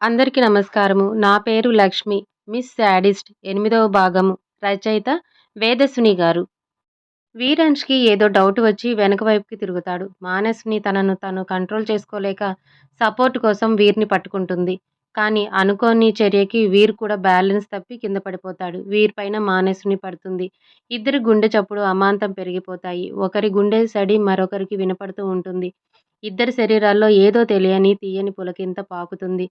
అందరికీ నమస్కారము. నా పేరు లక్ష్మి. మిస్ శాడిస్ట్ ఎనిమిదవ భాగము రచయిత వేదసుని గారు. వీరాన్ష్‌కి ఏదో డౌట్ వచ్చి వెనక వైపుకి తిరుగుతాడు. మానస్విని తనను తను కంట్రోల్ చేసుకోలేక సపోర్ట్ కోసం వీర్‌ని పట్టుకుంటుంది. కానీ అనుకోని చర్యకి వీర్ కూడా బ్యాలెన్స్ తప్పి కింద పడిపోతాడు. వీర్ పైన మానస్విని పడుతుంది. ఇద్దరి గుండె చప్పుడు అమాంతం పెరిగిపోతాయి. ఒకరి గుండె సడి మరొకరికి వినపడుతూ ఉంటుంది. ఇద్దరి శరీరాల్లో ఏదో తెలియని తీయని పులకింత పాకుతుంది.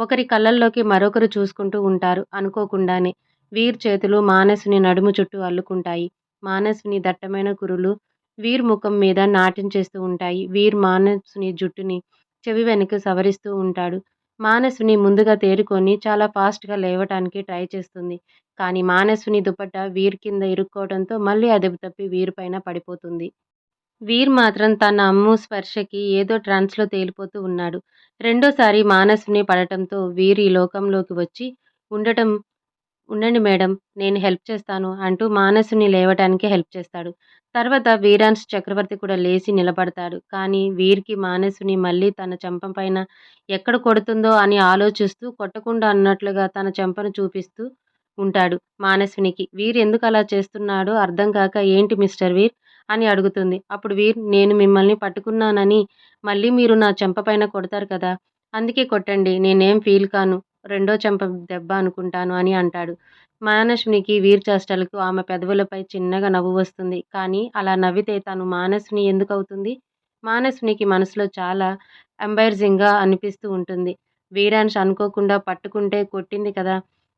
ఒకరి కళ్ళల్లోకి మరొకరు చూసుకుంటూ ఉంటారు అనుకోకుండానే. వీర్ చేతులు మానసుని నడుము చుట్టూ అల్లుకుంటాయి. మానసుని దట్టమైన కురులు వీర్ ముఖం మీద నాట్యం చేస్తూ ఉంటాయి. వీర్ మానసుని జుట్టుని చెవి వెనుక సవరిస్తూ ఉంటాడు. మానసుని ముందుగా తేరుకొని చాలా ఫాస్ట్‌గా లేవటానికి ట్రై చేస్తుంది. కానీ మానసుని దుపట్ట వీర్ కింద ఇరుక్కోవడంతో మళ్ళీ అదుపు తప్పి వీర్ పైన పడిపోతుంది. వీర్ మాత్రం తన అమ్ము స్పర్శకి ఏదో ట్రాన్స్‌లో తేలిపోతూ ఉన్నాడు. రెండోసారి మానసుని పడటంతో వీర్ ఈ లోకంలోకి వచ్చి ఉండటం ఉండండి మేడం నేను హెల్ప్ చేస్తాను అంటూ మానసుని లేవటానికి హెల్ప్ చేస్తాడు. తర్వాత వీరాన్స్ చక్రవర్తి కూడా లేచి నిలబడతాడు. కానీ వీర్‌కి మానసుని మళ్ళీ తన చెంప పైన ఎక్కడ కొడుతుందో అని ఆలోచిస్తూ కొట్టకుండా అన్నట్లుగా తన చెంపను చూపిస్తూ ఉంటాడు మానసునికి వీర్ ఎందుకలా చేస్తున్నాడో అర్థం కాక ఏంటి మిస్టర్ వీర్ అని అడుగుతుంది. అప్పుడు వీర్ నేను మిమ్మల్ని పట్టుకున్నానని మళ్ళీ మీరు నా చెంప పైన కొడతారు కదా! అందుకే కొట్టండి. నేనేం ఫీల్ కాను. రెండో చెంప దెబ్బ అనుకుంటాను అని అంటాడు. మానసునికి వీర్ చేష్టలకు ఆమె పెదవులపై చిన్నగా నవ్వు వస్తుంది. కానీ అలా నవ్వితే తను మానసుని ఎందుకు అవుతుంది మానసునికి మనసులో చాలా ఎంబైర్జింగ్‌గా అనిపిస్తూ ఉంటుంది. వీరాన్స్ అనుకోకుండా పట్టుకుంటే కొట్టింది కదా!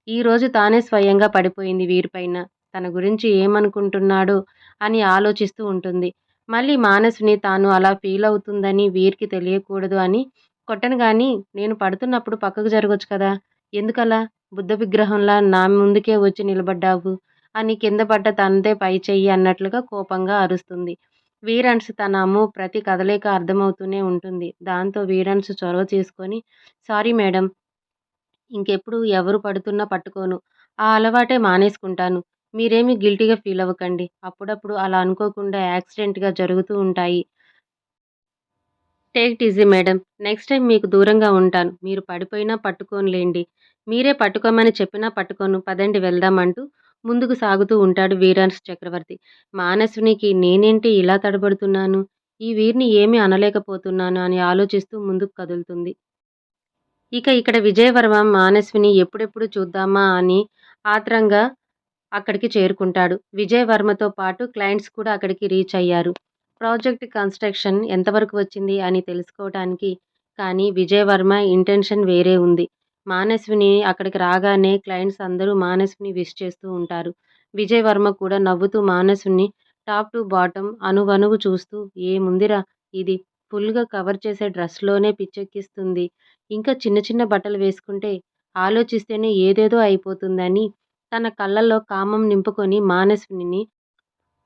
ఈరోజు తానే స్వయంగా పడిపోయింది వీరిపైన తన గురించి ఏమనుకుంటున్నాడో అని ఆలోచిస్తూ ఉంటుంది. మళ్ళీ మానసుని తాను అలా ఫీల్ అవుతుందని వీరికి తెలియకూడదు అని కొట్టను కానీ నేను పడుతున్నప్పుడు పక్కకు జరగొచ్చు కదా! ఎందుకలా? బుద్ధ విగ్రహంలా నా ముందుకే వచ్చి నిలబడ్డావు అని కింద పడ్డ తనదే పై చెయ్యి అన్నట్లుగా కోపంగా అరుస్తుంది. వీరన్స్ తన అమ్ము ప్రతి కదలేక అర్థమవుతూనే ఉంటుంది. దాంతో వీరన్స్ చొరవ చేసుకొని సారీ మేడం ఇంకెప్పుడు ఎవరు పడుతున్నా పట్టుకోను. ఆ అలవాటే మానేసుకుంటాను. మీరేమీ గిల్టీగా ఫీలవ్వకండి. అప్పుడప్పుడు అలా అనుకోకుండా యాక్సిడెంట్‌గా జరుగుతూ ఉంటాయి. Take it easy madam next time మీకు దూరంగా ఉంటాను. మీరు పడిపోయినా పట్టుకోనులెండి. మీరే పట్టుకోమని చెప్పినా పట్టుకోను. పదండి వెళ్దాం అంటూ ముందుకు సాగుతూ ఉంటాడు వీరాన్స్ చక్రవర్తి. మానసునికి నేనేంటి ఇలా తడబడుతున్నాను? ఈ వీరిని ఏమీ అనలేకపోతున్నాను అని ఆలోచిస్తూ ముందుకు కదులుతుంది. ఇక ఇక్కడ విజయవర్మ మానస్విని ఎప్పుడెప్పుడు చూద్దామా అని ఆత్రంగా అక్కడికి చేరుకుంటాడు. విజయవర్మతో పాటు క్లయింట్స్ కూడా అక్కడికి రీచ్ అయ్యారు. ప్రాజెక్ట్ కన్స్ట్రక్షన్ ఎంతవరకు వచ్చింది అని తెలుసుకోవటానికి. కానీ విజయవర్మ ఇంటెన్షన్ వేరే ఉంది. మానస్విని అక్కడికి రాగానే క్లయింట్స్ అందరూ మానస్విని విష్ చేస్తూ ఉంటారు. విజయవర్మ కూడా నవ్వుతూ మానసుని టాప్ టు బాటమ్ అనువనువు చూస్తూ ఏముందిరా ఇది ఫుల్‌గా కవర్ చేసే డ్రెస్‌లోనే పిచ్చెక్కిస్తుంది. ఇంకా చిన్న చిన్న బట్టలు వేసుకుంటే ఆలోచిస్తేనే ఏదేదో అయిపోతుందని తన కళ్ళల్లో కామం నింపుకొని మానసుని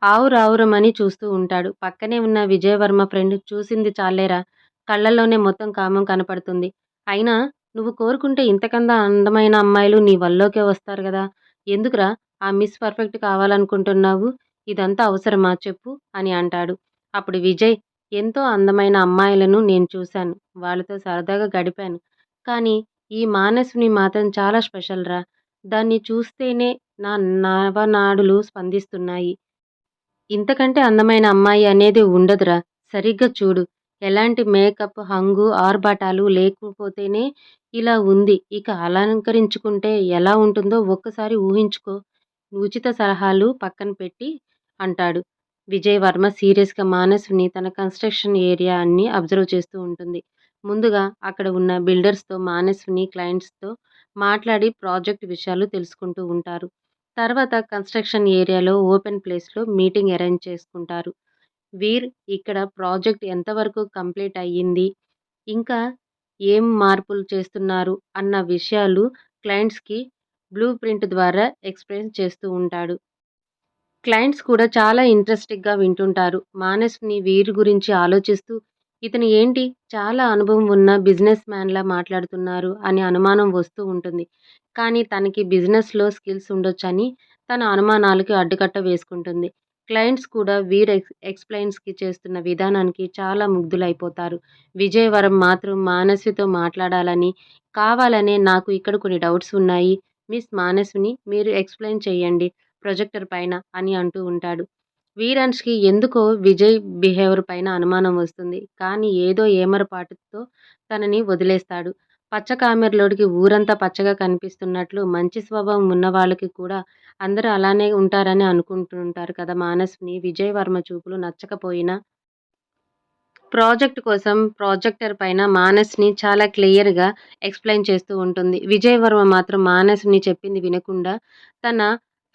ఆవురావురమని చూస్తూ ఉంటాడు. పక్కనే ఉన్న విజయవర్మ ఫ్రెండ్ చూసింది చాలేరా కళ్ళల్లోనే మొత్తం కామం కనపడుతుంది. అయినా నువ్వు కోరుకుంటే ఇంతకన్నా అందమైన అమ్మాయిలు నీ వల్లోకే వస్తారు కదా ఎందుకురా ఆ మిస్ పర్ఫెక్ట్ కావాలనుకుంటున్నావు? ఇదంతా అవసరమా చెప్పు అని అంటాడు. అప్పుడు విజయ్ ఎంతో అందమైన అమ్మాయిలను నేను చూశాను. వాళ్ళతో సరదాగా గడిపాను. కానీ ఈ మానసుని మాత్రం చాలా స్పెషల్‌రా! దాన్ని చూస్తేనే నా నవనాడులు స్పందిస్తున్నాయి. ఇంతకంటే అందమైన అమ్మాయి అనేది ఉండదురా! సరిగ్గా చూడు. ఎలాంటి మేకప్, హంగు, ఆర్భాటాలు లేకపోతేనే ఇలా ఉంది. ఇక అలంకరించుకుంటే ఎలా ఉంటుందో ఒక్కసారి ఊహించుకో. ఉచిత సలహాలు పక్కన పెట్టి అంటాడు. విజయవర్మ సీరియస్‌గా మానసుని తన కన్స్ట్రక్షన్ ఏరియా అన్ని అబ్జర్వ్ చేస్తూ ఉంటుంది. ముందుగా అక్కడ ఉన్న బిల్డర్స్‌తో మానసుని క్లయింట్స్‌తో మాట్లాడి ప్రాజెక్ట్ విషయాలు తెలుసుకుంటూ ఉంటారు. తర్వాత కన్స్ట్రక్షన్ ఏరియాలో ఓపెన్ ప్లేస్‌లో మీటింగ్ అరేంజ్ చేసుకుంటారు. వీర్ ఇక్కడ ప్రాజెక్ట్ ఎంతవరకు కంప్లీట్ అయ్యింది? ఇంకా ఏం మార్పులు చేస్తున్నారు? అన్న విషయాలు క్లయింట్స్‌కి బ్లూ ప్రింట్ ద్వారా ఎక్స్‌ప్లెయిన్ చేస్తూ ఉంటాడు. క్లయింట్స్ కూడా చాలా ఇంట్రెస్టింగ్‌గా వింటుంటారు. మానస్ని వీరి గురించి ఆలోచిస్తూ ఇతను ఏంటి చాలా అనుభవం ఉన్న బిజినెస్ మ్యాన్‌లా మాట్లాడుతున్నారు అని అనుమానం వస్తూ ఉంటుంది. కానీ తనకి బిజినెస్‌లో స్కిల్స్ ఉండొచ్చని తన అనుమానాలకి అడ్డుకట్ట వేసుకుంటుంది. క్లయింట్స్ కూడా వీర్ ఎక్స్ ఎక్స్‌ప్లెయిన్స్‌కి చేస్తున్న విధానానికి చాలా ముగ్ధులైపోతారు. విజయవరం మాత్రం మానసితో మాట్లాడాలని, కావాలనే నాకు ఇక్కడ కొన్ని డౌట్స్ ఉన్నాయి. మిస్ మానసుని మీరు ఎక్స్‌ప్లెయిన్ చేయండి ప్రొజెక్టర్ పైన అని అంటూ ఉంటాడు. వీరన్స్కి ఎందుకో విజయ్ బిహేవియర్ పైన అనుమానం వస్తుంది. కానీ ఏదో ఏమరపాటుతో తనని వదిలేస్తాడు. పచ్చ కామెర్లోడికి ఊరంతా పచ్చగా కనిపిస్తున్నట్లు మంచి స్వభావం ఉన్నవాళ్ళకి కూడా అందరూ అలానే ఉంటారని అనుకుంటుంటారు కదా మానస్ని విజయ్ వర్మ చూపులు నచ్చకపోయినా ప్రాజెక్ట్ కోసం ప్రాజెక్టర్ పైన మానస్‌ని చాలా క్లియర్‌గా ఎక్స్‌ప్లెయిన్ చేస్తూ ఉంటుంది. విజయ్ వర్మ మాత్రం మానస్‌ని చెప్పింది వినకుండా తన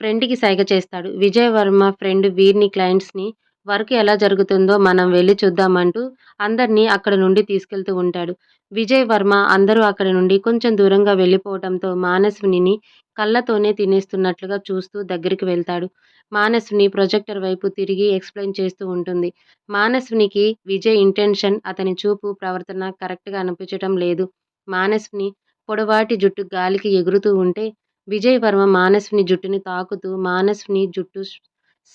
ఫ్రెండ్‌కి సైగ చేస్తాడు. విజయ్ వర్మ ఫ్రెండ్ వీర్‌ని క్లయింట్స్‌ని వర్క్ ఎలా జరుగుతుందో మనం వెళ్ళి చూద్దామంటూ అందరినీ అక్కడి నుండి తీసుకెళ్తూ ఉంటాడు. విజయ్ వర్మ అందరూ అక్కడి నుండి కొంచెం దూరంగా వెళ్ళిపోవటంతో మానసునిని కళ్ళతోనే తినేస్తున్నట్లుగా చూస్తూ దగ్గరికి వెళ్తాడు. మానస్విని ప్రొజెక్టర్ వైపు తిరిగి ఎక్స్‌ప్లెయిన్ చేస్తూ ఉంటుంది. మానస్వినికి విజయ్ ఇంటెన్షన్, అతని చూపు, ప్రవర్తన కరెక్ట్‌గా అనిపించటం లేదు. మానస్విని పొడవాటి జుట్టు గాలికి ఎగురుతూ ఉంటే విజయ్ వర్మ మానసుని జుట్టుని తాకుతూ మానసుని జుట్టు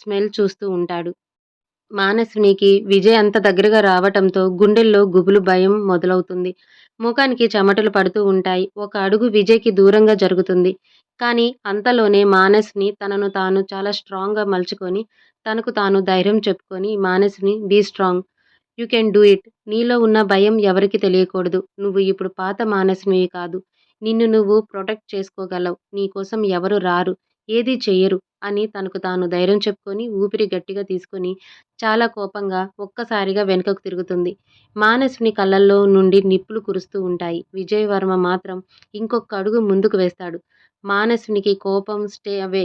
స్మెల్ చూస్తూ ఉంటాడు. మానసునికి విజయ్ అంత దగ్గరగా రావటంతో గుండెల్లో గుబులు భయం మొదలవుతుంది. ముఖానికి చెమటలు పడుతూ ఉంటాయి. ఒక అడుగు విజయ్‌కి దూరంగా జరుగుతుంది. కానీ అంతలోనే మానస్‌ని తనను తాను చాలా స్ట్రాంగ్‌గా మలుచుకొని తనకు తాను ధైర్యం చెప్పుకొని మానస్‌ని be strong. You can do it. నీలో ఉన్న భయం ఎవరికి తెలియకూడదు. నువ్వు ఇప్పుడు పాత మానసునివి కాదు. నిన్ను నువ్వు ప్రొటెక్ట్ చేసుకోగలవు. నీకోసం ఎవరు రారు. ఏది చెయ్యరు అని తనకు తాను ధైర్యం చెప్పుకొని ఊపిరి గట్టిగా తీసుకొని చాలా కోపంగా ఒక్కసారిగా వెనుకకు తిరుగుతుంది. మానసుని కళ్ళల్లో నుండి నిప్పులు కురుస్తూ ఉంటాయి. విజయవర్మ మాత్రం ఇంకొక అడుగు ముందుకు వేస్తాడు. మానసునికి కోపం స్టే అవే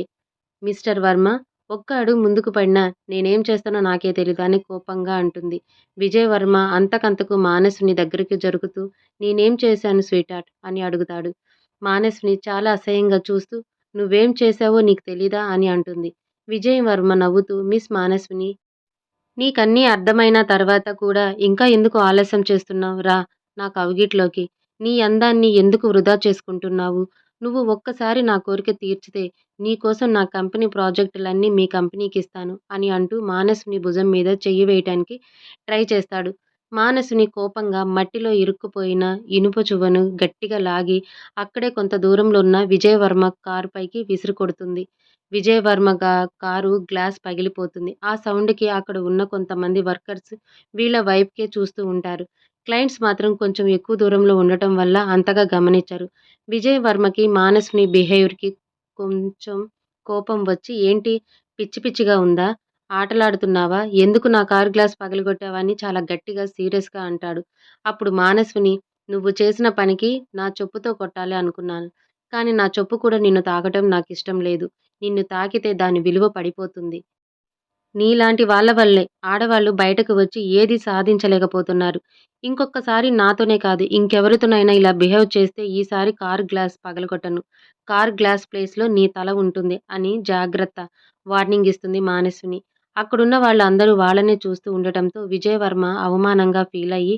మిస్టర్ వర్మ ఒక్క అడుగు ముందుకు పడినా నేనేం చేస్తానో నాకే తెలీదు అని కోపంగా అంటుంది. విజయవర్మ అంతకంతకు మానసుని దగ్గరికి జరుగుతూ నేనేం చేశాను స్వీటార్ట్ అని అడుగుతాడు. మానసుని చాలా అసహ్యంగా చూస్తూ నువ్వేం చేశావో నీకు తెలీదా అని అంటుంది. విజయ్ వర్మ నవ్వుతూ మిస్ మానసుని నీకన్నీ అర్థమైన తర్వాత కూడా ఇంకా ఎందుకు ఆలస్యం చేస్తున్నావు రా నా కౌగిట్లోకి. నీ అందాన్ని ఎందుకు వృధా చేసుకుంటున్నావు? నువ్వు ఒక్కసారి నా కోరిక తీర్చితే నీకోసం నా కంపెనీ ప్రాజెక్టులన్నీ మీ కంపెనీకి ఇస్తాను అని అంటూ మానసుని భుజం మీద చెయ్యి వేయటానికి ట్రై చేస్తాడు. మానసుని కోపంగా మట్టిలో ఇరుక్కుపోయిన ఇనుప చువ్వను గట్టిగా లాగి అక్కడే కొంత దూరంలో ఉన్న విజయవర్మ కారు పైకి విసిరికొడుతుంది. విజయ్ కారు గ్లాస్ పగిలిపోతుంది. ఆ సౌండ్‌కి అక్కడ ఉన్న కొంతమంది వర్కర్స్ వీళ్ళ వైపుకే చూస్తూ ఉంటారు. క్లయింట్స్ మాత్రం కొంచెం ఎక్కువ దూరంలో ఉండటం వల్ల అంతగా గమనించరు. విజయ్ వర్మకి మానస్విని బిహేవియర్‌కి కొంచెం కోపం వచ్చి ఏంటి పిచ్చి పిచ్చిగా ఉందా? ఆటలాడుతున్నావా? ఎందుకు నా కారు గ్లాస్ పగలగొట్టావు? అని చాలా గట్టిగా సీరియస్‌గా అంటాడు. అప్పుడు మానస్విని నువ్వు చేసిన పనికి నా చెప్పుతో కొట్టాలి అనుకున్నాను. కానీ నా చెప్పు కూడా నిన్ను తాకటం ఇష్టం లేదు. నిన్ను తాకితే దాని విలువ పడిపోతుంది. నీలాంటి వాళ్ళ వల్లే ఆడవాళ్ళు బయటకు వచ్చి ఏది సాధించలేకపోతున్నారు. ఇంకొకసారి నాతోనే కాదు ఇంకెవరితోనైనా ఇలా బిహేవ్ చేస్తే ఈసారి కార్ గ్లాస్ పగలగొట్టను. కార్ గ్లాస్ ప్లేస్‌లో నీ తల ఉంటుంది అని జాగ్రత్త వార్నింగ్ ఇస్తుంది మానసుని అక్కడున్న వాళ్ళు అందరూ వాళ్ళనే చూస్తూ ఉండటంతో విజయవర్మ అవమానంగా ఫీల్ అయ్యి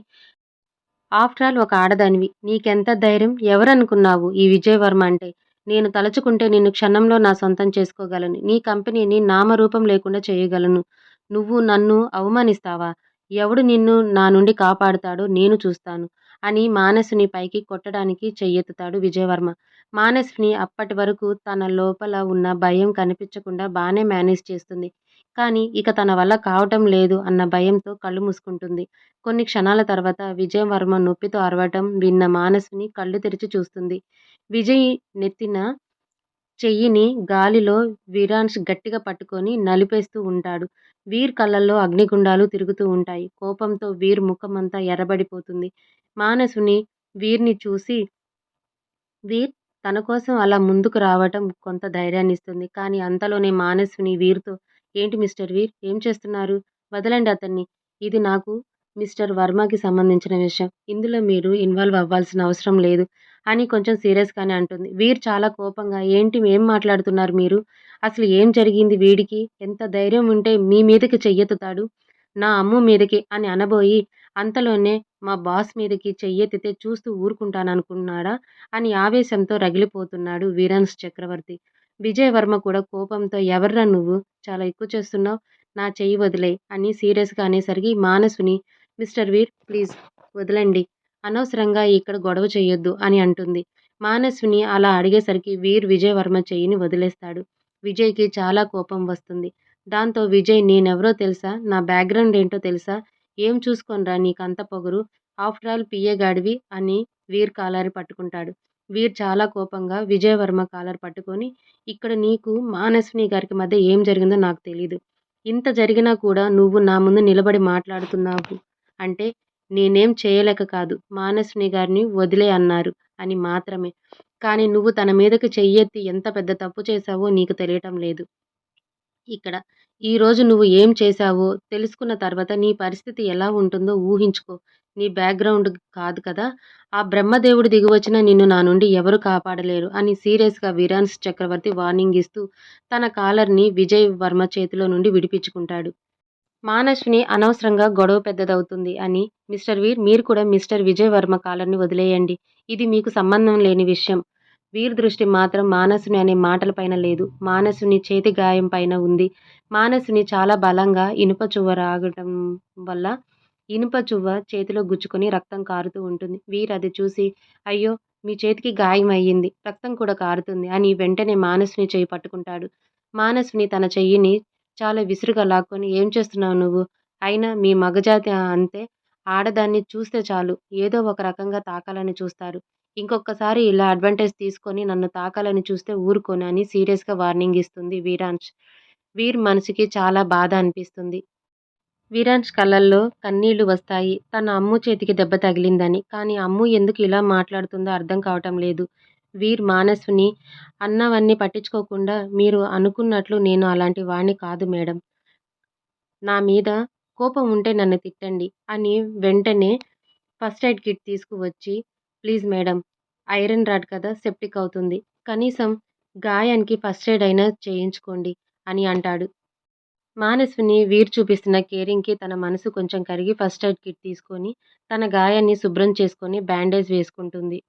ఆఫ్టర్ ఆల్ ఒక ఆడదానివి. నీకెంత ధైర్యం? ఎవరనుకున్నావు ఈ విజయవర్మ అంటే? నేను తలచుకుంటే నిన్ను క్షణంలో నా సొంతం చేసుకోగలను. నీ కంపెనీని నామరూపం లేకుండా చేయగలను. నువ్వు నన్ను అవమానిస్తావా? ఎవడు నిన్ను నా నుండి కాపాడుతాడో నేను చూస్తాను అని మానసుని పైకి కొట్టడానికి చెయ్యెత్తుతాడు విజయవర్మ మానసుని అప్పటి వరకు తన లోపల ఉన్న భయం కనిపించకుండా బాగానే మేనేజ్ చేస్తుంది. కానీ ఇక తన వల్ల కావటం లేదు అన్న భయంతో కళ్ళు మూసుకుంటుంది. కొన్ని క్షణాల తర్వాత విజయవర్మ నొప్పితో అరవటం విన్న మానసుని కళ్ళు తెరిచి చూస్తుంది. విజయ్ నెత్తిన చెయ్యిని గాలిలో వీరాన్స్ గట్టిగా పట్టుకొని నలిపేస్తూ ఉంటాడు. వీర్ కళ్ళల్లో అగ్నిగుండాలు తిరుగుతూ ఉంటాయి. కోపంతో వీర్ ముఖమంతా ఎర్రబడిపోతుంది. మానసుని వీర్‌ని చూసి వీర్ తన కోసం అలా ముందుకు రావటం కొంత ధైర్యాన్నిస్తుంది. కానీ అంతలోనే మానసుని వీర్‌తో ఏంటి మిస్టర్ వీర్ ఏం చేస్తున్నారు? వదలండి అతన్ని. ఇది నాకు మిస్టర్ వర్మకి సంబంధించిన విషయం. ఇందులో మీరు ఇన్వాల్వ్ అవ్వాల్సిన అవసరం లేదు అని కొంచెం సీరియస్‌గానే అంటుంది. వీర్ చాలా కోపంగా ఏంటి ఏం మాట్లాడుతున్నారు మీరు? అసలు ఏం జరిగింది వీడికి? ఎంత ధైర్యం ఉంటే మీ మీదకి చెయ్యెత్తుతాడు? నా అమ్ము మీదకి అని అనబోయి అంతలోనే మా బాస్ మీదకి చెయ్యెత్తితే చూస్తూ ఊరుకుంటాననుకున్నాడా? అని ఆవేశంతో రగిలిపోతున్నాడు వీరాన్స్ చక్రవర్తి. విజయవర్మ కూడా కోపంతో ఎవర్రా నువ్వు? చాలా ఎక్కువ చేస్తున్నావ్. నా చెయ్యి వదిలే అని సీరియస్గా అనేసరికి మానసుని మిస్టర్ వీర్ ప్లీజ్ వదలండి అనవసరంగా ఇక్కడ గొడవ చేయొద్దు అని అంటుంది. మానస్విని అలా అడిగేసరికి వీర్ విజయవర్మ చెయ్యిని వదిలేస్తాడు. విజయ్కి చాలా కోపం వస్తుంది. దాంతో విజయ్ నేనెవరో తెలుసా? నా బ్యాక్గ్రౌండ్ ఏంటో తెలుసా? ఏం చూసుకోనరా నీకంత పొగరు? ఆఫ్టర్ ఆల్ పిఏ గాడివి అని వీర్ కాలర్ పట్టుకుంటాడు. వీర్ చాలా కోపంగా విజయవర్మ కాలర్ పట్టుకొని ఇక్కడ నీకు మానస్విని గారికి మధ్య ఏం జరిగిందో నాకు తెలీదు. ఇంత జరిగినా కూడా నువ్వు నా ముందు నిలబడి మాట్లాడుతున్నావు అంటే నేనేం చేయలేక కాదు మానస్విని గారిని వదిలే అన్నారు అని మాత్రమే. కానీ నువ్వు తన మీదకి చెయ్యెత్తి ఎంత పెద్ద తప్పు చేశావో నీకు తెలియటం లేదు. ఇక్కడ ఈరోజు నువ్వు ఏం చేశావో తెలుసుకున్న తర్వాత నీ పరిస్థితి ఎలా ఉంటుందో ఊహించుకో. నీ బ్యాక్గ్రౌండ్ కాదు కదా. ఆ బ్రహ్మదేవుడు దిగివచ్చిన నిన్ను నా నుండి ఎవరు కాపాడలేరు అని సీరియస్గా విరాన్స్ చక్రవర్తి వార్నింగ్ ఇస్తూ తన కాలర్ని విజయ్ వర్మ చేతిలో నుండి విడిపించుకుంటాడు. మానసుని అనవసరంగా గొడవ పెద్దదవుతుంది అని మిస్టర్ వీర్ మీరు కూడా మిస్టర్ విజయ్ వర్మ కాలర్ని వదిలేయండి. ఇది మీకు సంబంధం లేని విషయం. వీర్ దృష్టి మాత్రం మానసుని అనే మాటలపైన లేదు. మానసుని చేతి గాయం పైన ఉంది. మానసుని చాలా బలంగా ఇనుప చువ్వ రాగటం వల్ల ఇనుప చువ్వ చేతిలో గుచ్చుకొని రక్తం కారుతూ ఉంటుంది. వీర్ అది చూసి అయ్యో మీ చేతికి గాయం అయ్యింది. రక్తం కూడా కారుతుంది అని వెంటనే మానసుని చేయి పట్టుకుంటాడు. మానసుని తన చెయ్యిని చాలా విసురుగా లాక్కొని ఏం చేస్తున్నావు నువ్వు? అయినా మీ మగజాతి అంతే. ఆడదాన్ని చూస్తే చాలు. ఏదో ఒక రకంగా తాకాలని చూస్తారు. ఇంకొకసారి ఇలా అడ్వాంటేజ్ తీసుకొని నన్ను తాకాలని చూస్తే ఊరుకోను అని సీరియస్గా వార్నింగ్ ఇస్తుంది వీరాంశ్. వీర్ మనసుకి చాలా బాధ అనిపిస్తుంది. వీరాంశ్ కళ్ళల్లో కన్నీళ్ళు వస్తాయి. తన అమ్ము చేతికి దెబ్బ తగిలిందని. కానీ అమ్ము ఎందుకు ఇలా మాట్లాడుతుందో అర్థం కావటం లేదు. వీర్ మానసుని అన్నవన్నీ పట్టించుకోకుండా మీరు అనుకున్నట్లు నేను అలాంటి వాణ్ణి కాదు మేడం. నా మీద కోపం ఉంటే నన్ను తిట్టండి. అని వెంటనే ఫస్ట్ ఎయిడ్ కిట్ తీసుకువచ్చి ప్లీజ్ మేడం ఐరన్ రాడ్ కదా సెప్టిక్ అవుతుంది. కనీసం గాయానికి ఫస్ట్ ఎయిడ్ అయినా చేయించుకోండి అని అంటాడు. మానసుని వీర్ చూపిస్తున్న కేరింగ్కి తన మనసు కొంచెం కరిగి ఫస్ట్ ఎయిడ్ కిట్ తీసుకొని తన గాయాన్ని శుభ్రం చేసుకొని బ్యాండేజ్ వేసుకుంటుంది.